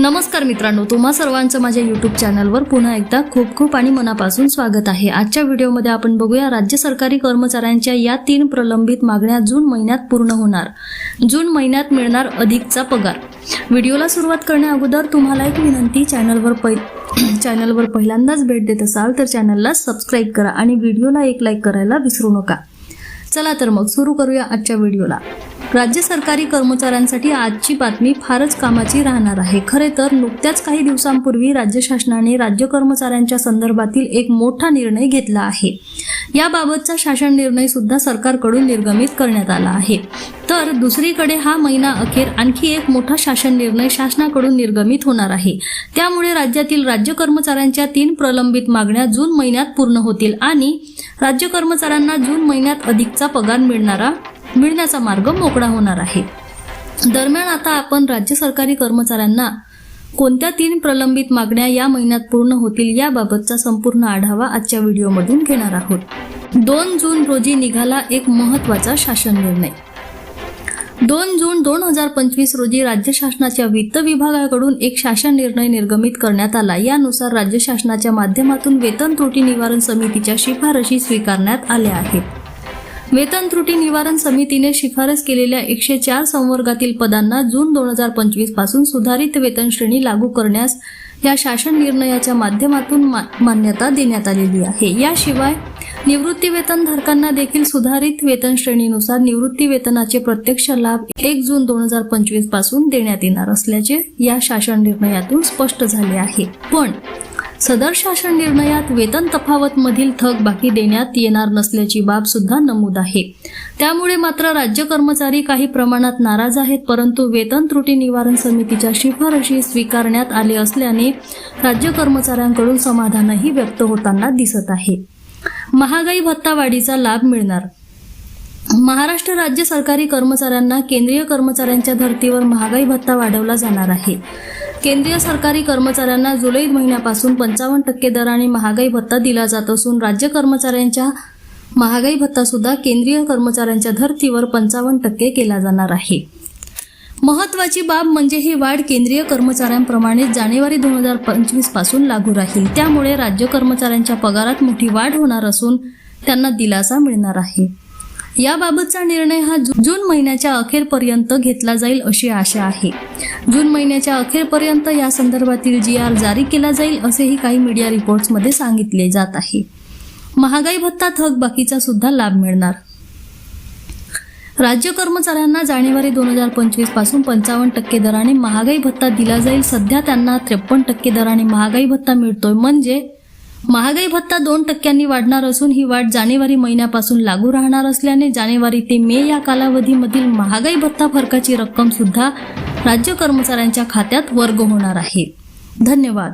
नमस्कार मित्रांनो तुम्हा सर्वांचं माझ्या यूट्यूब चॅनलवर पुन्हा एकदा खूप खूप आणि मनापासून स्वागत आहे. आजच्या व्हिडिओमध्ये आपण बघूया राज्य सरकारी कर्मचाऱ्यांच्या या तीन प्रलंबित मागण्या जून महिन्यात पूर्ण होणार. जून महिन्यात मिळणार अधिकचा पगार. व्हिडिओला सुरुवात करण्या अगोदर तुम्हाला एक विनंती चॅनलवर पै चॅनलवर पहिल्यांदाच भेट देत असाल तर चॅनलला सबस्क्राईब करा आणि व्हिडिओला एक लाईक करायला विसरू नका. चला तर मग सुरू करूया आजच्या व्हिडिओला. राज्य सरकारी कर्मचाऱ्यांसाठी आजची बातमी फारच कामाची राहणार आहे. खरे तर नुकत्याच काही दिवसांपूर्वी राज्य शासनाने राज्य कर्मचाऱ्यांच्या संदर्भातील एक मोठा निर्णय घेतला आहे. याबाबतचा शासन निर्णय सुद्धा सरकारकडून निर्गमित करण्यात आला आहे. तर दुसरीकडे हा महिना अखेर आणखी एक मोठा शासन निर्णय शासनाकडून निर्गमित होणार आहे. त्यामुळे राज्यातील राज्य कर्मचाऱ्यांच्या तीन प्रलंबित मागण्या जून महिन्यात पूर्ण होतील आणि राज्य कर्मचाऱ्यांना जून महिन्यात अधिकचा पगार मिळणारा मिळण्याचा मार्ग मोकळा होणार आहे. दरम्यान आता आपण राज्य सरकारी कर्मचाऱ्यांना कोणत्या तीन प्रलंबित मागण्या या महिन्यात पूर्ण होतील याबाबतचा संपूर्ण आढावा आजच्या व्हिडिओमधून घेणार आहोत. दोन जून रोजी निघाला एक महत्त्वाचा शासन निर्णय. दोन जून दोन हजार पंचवीस रोजी राज्य शासनाच्या वित्त विभागाकडून एक शासन निर्णय निर्गमित करण्यात आला. यानुसार राज्य शासनाच्या माध्यमातून वेतन त्रुटी निवारण समितीच्या शिफारशी स्वीकारण्यात आल्या आहेत. वेतन त्रुटी निवारण समितीने शिफारस केलेल्या एकशे चार संवर्गातील पदांना जून दोन हजार पंचवीसपासून सुधारित वेतन श्रेणी लागू करण्यास या शासन निर्णयाच्या माध्यमातून मा- मान्यता देण्यात आलेली आहे. याशिवाय निवृत्ती वेतन धारकांना देखील सुधारित वेतन श्रेणीनुसार निवृत्ती वेतनाचे प्रत्यक्ष लाभ एक जून दोन हजार पंचवीसपासून देण्यात येणार असल्याचे या शासन निर्णयातून स्पष्ट झाले आहे. पण सदर शासन निर्णयात वेतन तफावतमधील थकबाकी देण्यात येणार नसल्याची बाब सुद्धा नमूद आहे. त्यामुळे मात्र राज्य कर्मचारी काही प्रमाणात नाराज आहेत परंतु वेतन त्रुटी निवारण समितीच्या शिफारशी स्वीकारण्यात आले असल्याने राज्य कर्मचाऱ्यांकडून समाधानही व्यक्त होताना दिसत आहे. महागाई भत्ता वाढीचा लाभ मिळणार. महाराष्ट्र राज्य सरकारी कर्मचाऱ्यांना केंद्रीय कर्मचाऱ्यांच्या धर्तीवर महागाई भत्ता वाढवला जाणार आहे. केंद्रीय सरकारी कर्मचाऱ्यांना जुलै महिन्यापासून पंचावन्न टक्के दराने महागाई भत्ता दिला जात असून राज्य कर्मचाऱ्यांच्या महागाई भत्ता सुद्धा केंद्रीय कर्मचाऱ्यांच्या धर्तीवर पंचावन्न टक्के केला जाणार आहे. महत्वाची बाब म्हणजे ही वाढ केंद्रीय कर्मचाऱ्यांप्रमाणे जानेवारी दोन हजार पंचवीसपासून लागू राहील. त्यामुळे राज्य कर्मचाऱ्यांच्या पगारात मोठी वाढ होणार असून त्यांना दिलासा मिळणार आहे. याबाबतचा निर्णय हा जून महिन्याच्या अखेरपर्यंत घेतला जाईल अशी आशा आहे. जून महिन्याच्या अखेरपर्यंत या संदर्भातील जी आर जारी केला जाईल असेही काही मीडिया रिपोर्ट्समध्ये सांगितले जात आहे. महागाई भत्ता थकबाकीचा सुद्धा लाभ मिळणार. राज्य कर्मचाऱ्यांना जानेवारी दोन हजार पंचवीसपासून पंचावन्न टक्के दराने महागाई भत्ता दिला जाईल. सध्या त्यांना त्रेपन्न टक्के दराने महागाई भत्ता मिळतोय. म्हणजे महागाई भत्ता दोन टक्क्यांनी वाढणार असून ही वाढ जानेवारी महिन्यापासून लागू राहणार असल्याने जानेवारी ते मे या कालावधीमधील महागाई भत्ता फरकाची रक्कम सुद्धा राज्य कर्मचाऱ्यांच्या खात्यात वर्ग होणार आहे. धन्यवाद.